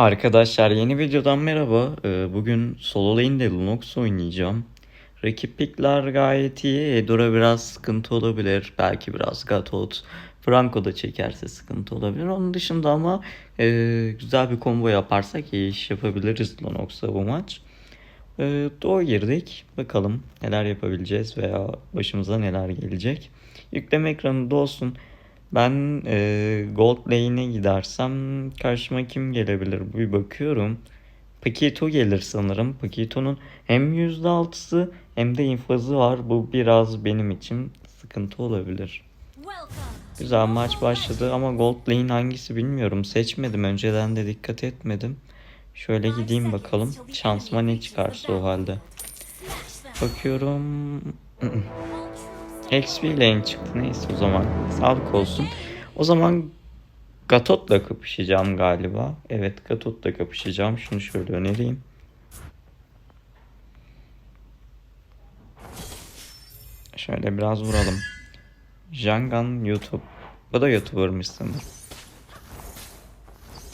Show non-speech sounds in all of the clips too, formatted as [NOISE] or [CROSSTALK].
Arkadaşlar yeni videodan merhaba. Ee, Bugün solo lane'de Lunox oynayacağım. Rakip pickler gayet iyi. Edora biraz sıkıntı olabilir. Belki biraz Gatot. Franco da çekerse sıkıntı olabilir. Onun dışında ama e, güzel bir combo yaparsak iyi iş yapabiliriz Lunox'a bu maç. E, girdik. Bakalım neler yapabileceğiz veya başımıza neler gelecek. Yükleme ekranında olsun. Ben e, Gold Lane'e gidersem karşıma kim gelebilir bir bakıyorum. Paquito gelir sanırım. Paquito'nun hem %6'sı hem de infazı var. Bu biraz benim için sıkıntı olabilir. Güzel maç başladı ama Gold Lane hangisi bilmiyorum. Seçmedim. Önceden de dikkat etmedim. Şöyle gideyim bakalım. Şansıma ne çıkarsa o halde. Bakıyorum. [CLEARS THROAT] XP lane çıktı neyse o zaman. Sağlık olsun. O zaman Gatot'la kapışacağım galiba. Evet Gatot'la kapışacağım. Şunu şöyle önereyim. Şöyle biraz vuralım. Jangan YouTube. Bu da YouTuber'mış sanırım.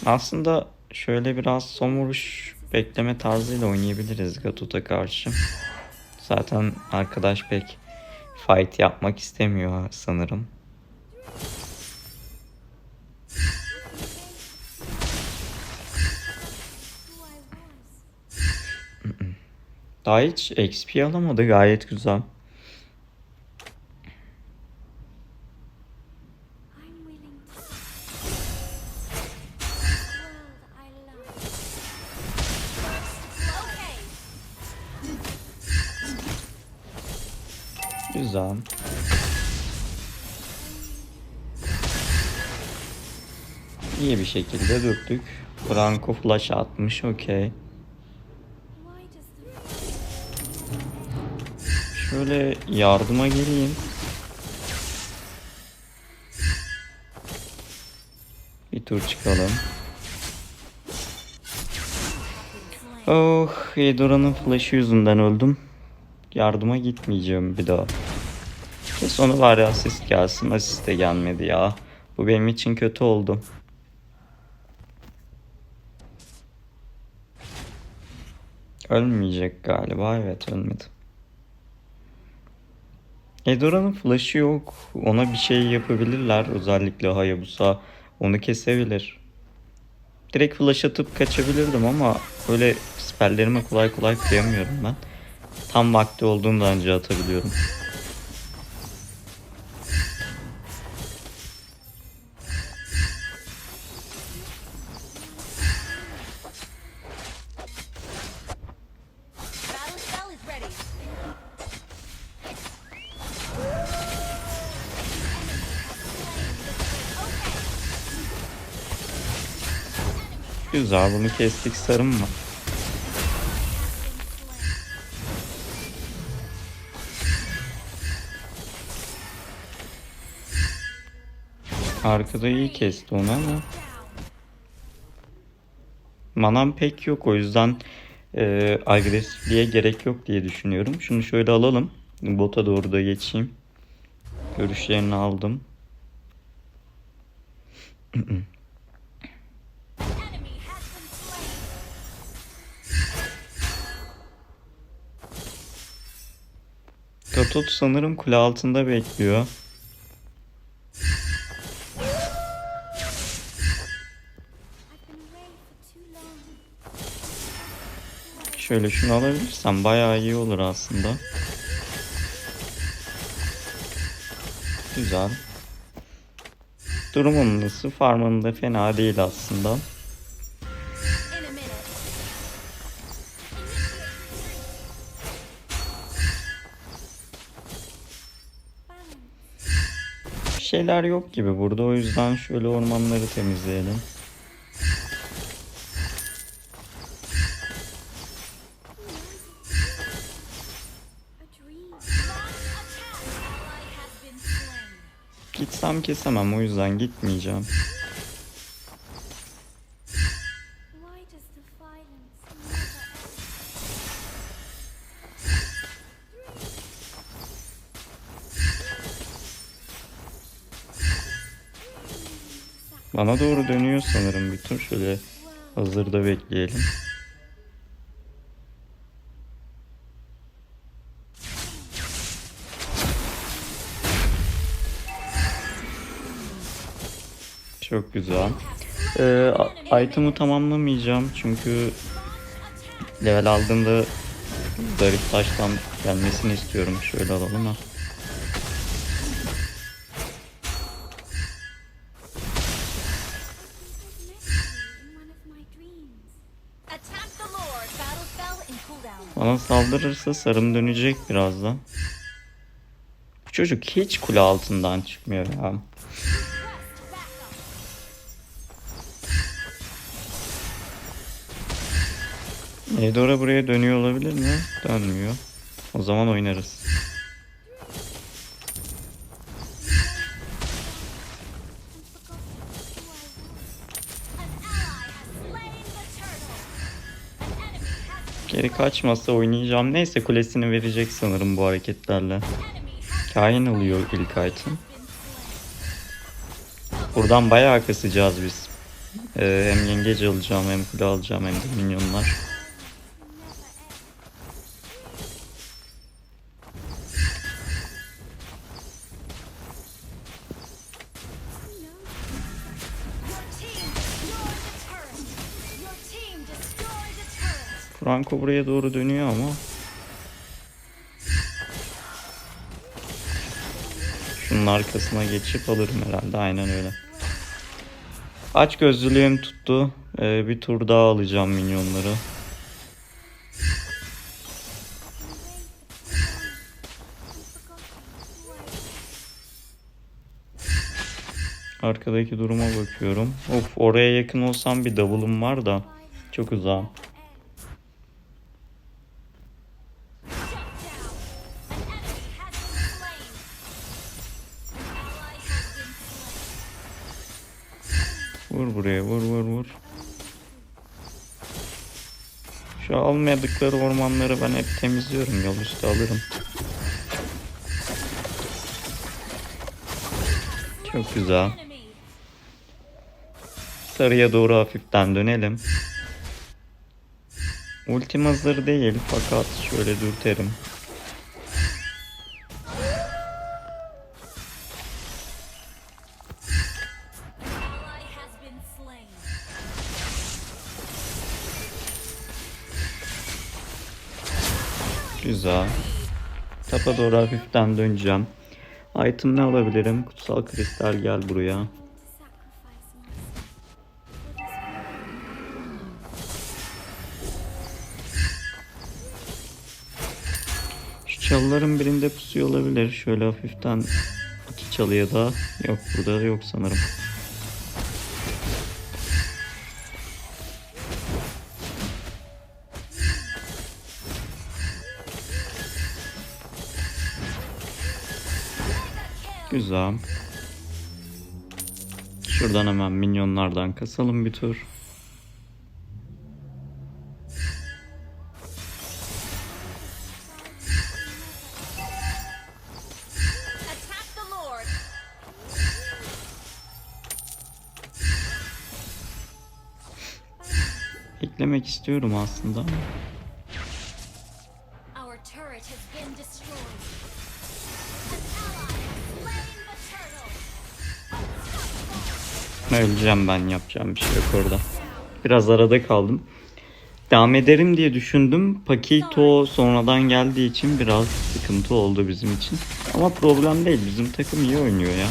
Aslında şöyle biraz son vuruş bekleme tarzıyla oynayabiliriz Gatot'a karşı. Zaten arkadaş pek fight yapmak istemiyor sanırım. [LAUGHS] Daha hiç XP alamadı gayet güzel. Şekilde döktük. Franco flash atmış okey. Şöyle yardıma geleyim. Bir tur çıkalım. Oh, Edora'nın flash'ı yüzünden öldüm. Yardıma gitmeyeceğim bir daha. Ve sonu bari asist gelsin. Asist de gelmedi ya. Bu benim için kötü oldu. Ölmeyecek galiba. Evet ölmedi. Edora'nın flash'ı yok. Ona bir şey yapabilirler. Özellikle Hayabusa onu kesebilir. Direkt flash atıp kaçabilirdim ama öyle spelllerime kolay kolay kıyamıyorum ben. Tam vakti olduğunda önce atabiliyorum. Güzel bunu kestik sarım mı? Arkada iyi kesti onu ama manam pek yok o yüzden e, agresifliğe gerek yok diye düşünüyorum. Şunu şöyle alalım. Bota doğru da geçeyim. Görüşlerini aldım. [CLEARS THROAT] Katot sanırım kule altında bekliyor. Şöyle şunu alabilirsem bayağı iyi olur aslında. Güzel. Durumun nasıl? Farmın da fena değil aslında. Şeyler yok gibi burada o yüzden şöyle ormanları temizleyelim. Gitsem kesemem o yüzden gitmeyeceğim. Why does the violence Bana doğru dönüyor sanırım bir tur şöyle Hazırda bekleyelim. Çok güzel. Ee, item'ı tamamlamayacağım çünkü level aldığımda zarif taştan gelmesini istiyorum. Şöyle alalım ha. Bana saldırırsa sarım dönecek birazdan. Bu çocuk hiç kule altından çıkmıyor ya. Eudora buraya dönüyor olabilir mi? Dönmüyor. O zaman oynarız. Geri kaçmasa oynayacağım. Neyse kulesini verecek sanırım bu hareketlerle. Kain alıyor ilk item. Buradan bayağı kasacağız biz. Ee, hem yengeç alacağım hem kule alacağım hem de minyonlar. Franco buraya doğru dönüyor ama. Şunun arkasına geçip alırım herhalde. Aynen öyle. Aç gözlülüğüm tuttu. Ee, bir tur daha alacağım minyonları. Arkadaki duruma bakıyorum. Of oraya yakın olsam bir davulum var da. Çok uzağım. Şu almadıkları ormanları ben hep temizliyorum. Yol üstü alırım. Çok güzel. Sarıya doğru hafiften dönelim. Ultim hazır değil fakat şöyle dürterim. Güzel. Tapa doğru hafiften döneceğim. Item ne alabilirim? Kutsal kristal gel buraya. Şu çalıların birinde pusuyor olabilir. Şöyle hafiften iki çalıya da yok burada da yok sanırım. Güzel. Şuradan hemen minyonlardan kasalım bir tur. Eklemek istiyorum aslında ama Öleceğim ben yapacağım bir şey yok orada. Biraz arada kaldım. Devam ederim diye düşündüm. Pakito sonradan geldiği için biraz sıkıntı oldu bizim için. Ama problem değil. Bizim takım iyi oynuyor ya.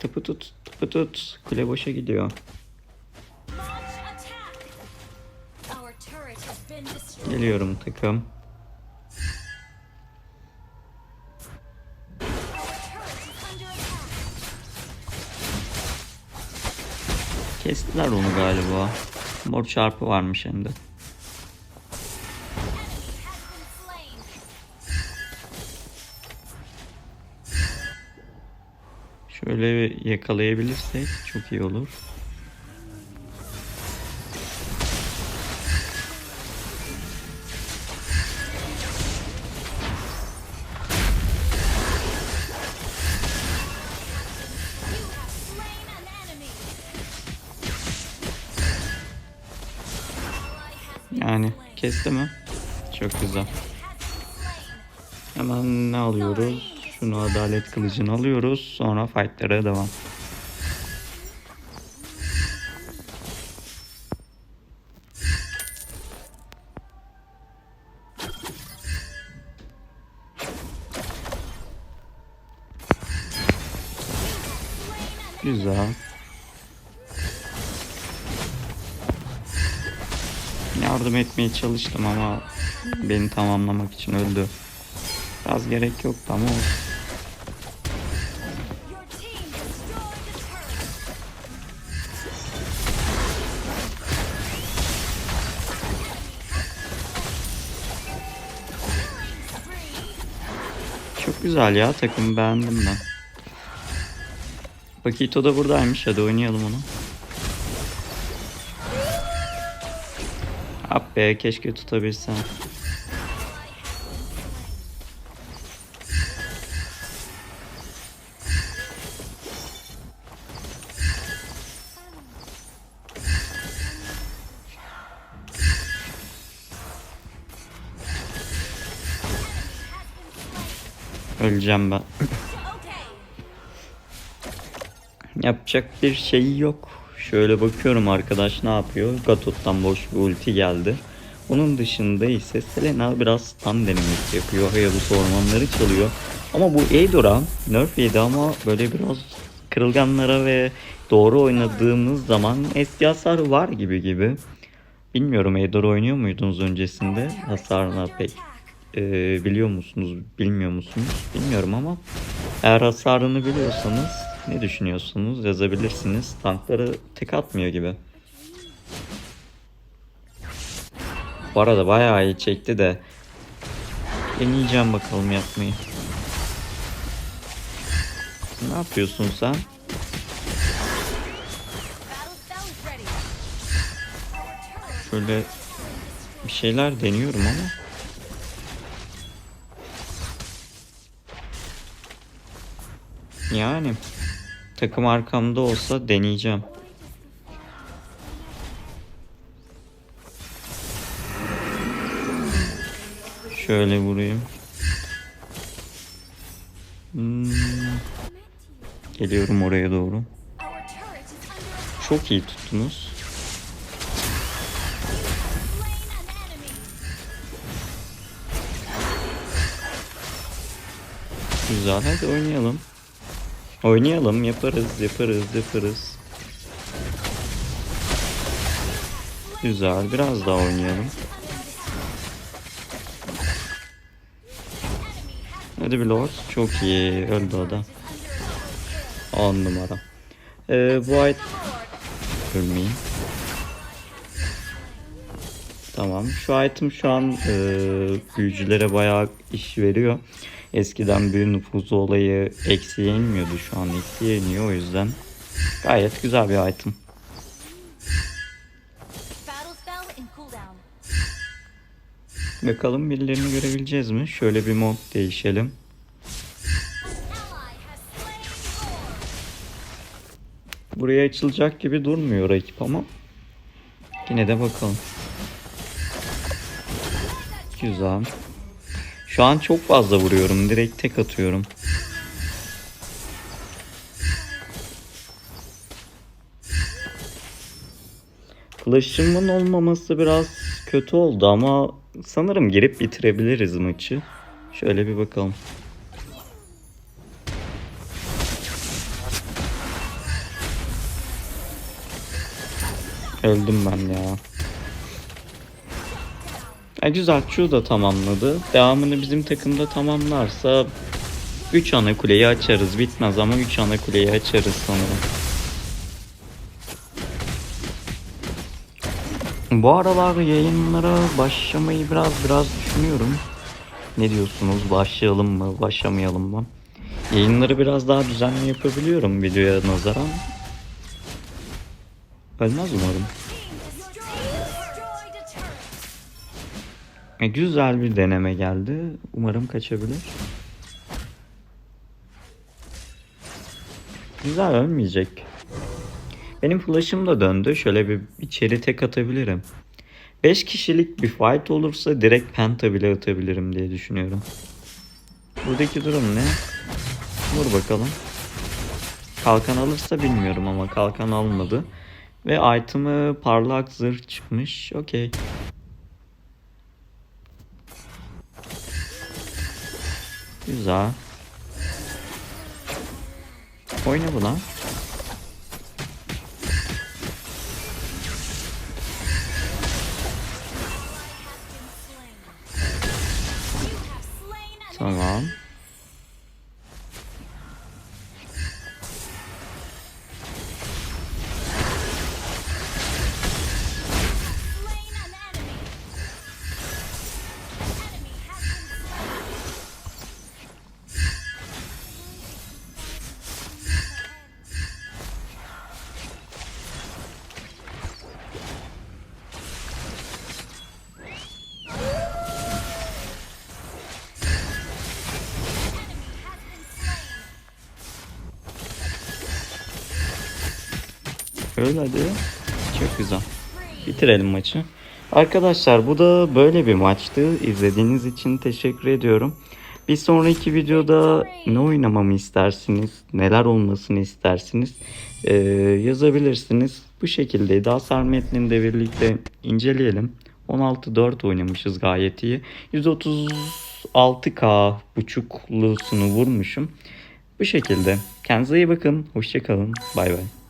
Tıpı tut, tıpı tut. Kule boşa gidiyor. Geliyorum takım. Kestiler onu galiba. Mor çarpı varmış hem. Şöyle yakalayabilirsek çok iyi olur. Kesti mi? Çok güzel. Hemen ne alıyoruz? Şunu adalet kılıcını alıyoruz. Sonra fightlara devam. Güzel. Yardım etmeye çalıştım ama beni tamamlamak için öldü. Biraz gerek yoktu ama. Çok güzel ya takım beğendim ben. Pakito da buradaymış hadi oynayalım onu. Ah be keşke tutabilsem. Öleceğim ben. Yapacak bir şey yok. Şöyle bakıyorum arkadaş ne yapıyor. Gatot'tan boş bir ulti geldi. Onun dışında ise Selena biraz stun denemesi yapıyor. Hayabusa ormanları çalıyor. Ama bu Eidora nerf yedi ama böyle biraz kırılganlara ve doğru oynadığımız zaman eski hasar var gibi gibi. Bilmiyorum Eidora oynuyor muydunuz öncesinde? Hasarına pek e, biliyor musunuz, bilmiyor musunuz? Bilmiyorum ama eğer hasarını biliyorsanız ne düşünüyorsunuz yazabilirsiniz. Tankları tek atmıyor gibi. Bu arada bayağı iyi çekti de deneyeceğim bakalım yapmayı. Ne yapıyorsun sen? Şöyle bir şeyler deniyorum ama. Yani takım arkamda olsa deneyeceğim. Şöyle vurayım. Hmm, Geliyorum oraya doğru. Çok iyi tuttunuz. Güzel hadi oynayalım. Oynayalım yaparız yaparız yaparız. Güzel biraz daha oynayalım. Hadi bir lord çok iyi öldü o da. 10 numara. Ee, ay ölmeyin. Tamam. Şu item şu an e, büyücülere bayağı iş veriyor. Eskiden büyü nüfuzu olayı eksiye inmiyordu. Şu an eksiye iniyor o yüzden. Gayet güzel bir item. Bakalım birilerini görebileceğiz mi? Şöyle bir mod değişelim. Buraya açılacak gibi durmuyor rakip ama. Yine de bakalım. Güzel. Şu an çok fazla vuruyorum. Direkt tek atıyorum. Flash'ımın olmaması biraz kötü oldu ama sanırım girip bitirebiliriz maçı. Şöyle bir bakalım. Öldüm ben ya. E güzel Chu da tamamladı. Devamını bizim takımda tamamlarsa 3 ana kuleyi açarız. Bitmez ama 3 ana kuleyi açarız sanırım. Bu aralar yayınlara başlamayı biraz biraz düşünüyorum. Ne diyorsunuz? Başlayalım mı? Başlamayalım mı? Yayınları biraz daha düzenli yapabiliyorum videoya nazaran. Ölmez umarım. Güzel bir deneme geldi. Umarım kaçabilir. Güzel ölmeyecek. Benim flash'ım da döndü. Şöyle bir içeri tek atabilirim. 5 kişilik bir fight olursa direkt penta bile atabilirim diye düşünüyorum. Buradaki durum ne? Vur bakalım. Kalkan alırsa bilmiyorum ama kalkan almadı. Ve item'ı parlak zırh çıkmış. Okey. Güzel. Oyna buna. Tamam. Öyle hadi. Çok güzel. Bitirelim maçı. Arkadaşlar bu da böyle bir maçtı. İzlediğiniz için teşekkür ediyorum. Bir sonraki videoda ne oynamamı istersiniz, neler olmasını istersiniz ee, yazabilirsiniz. Bu şekilde hasar metnini de birlikte inceleyelim. 16-4 oynamışız gayet iyi. 136k buçuklusunu vurmuşum. Bu şekilde. Kendinize iyi bakın. Hoşçakalın. Bay bay.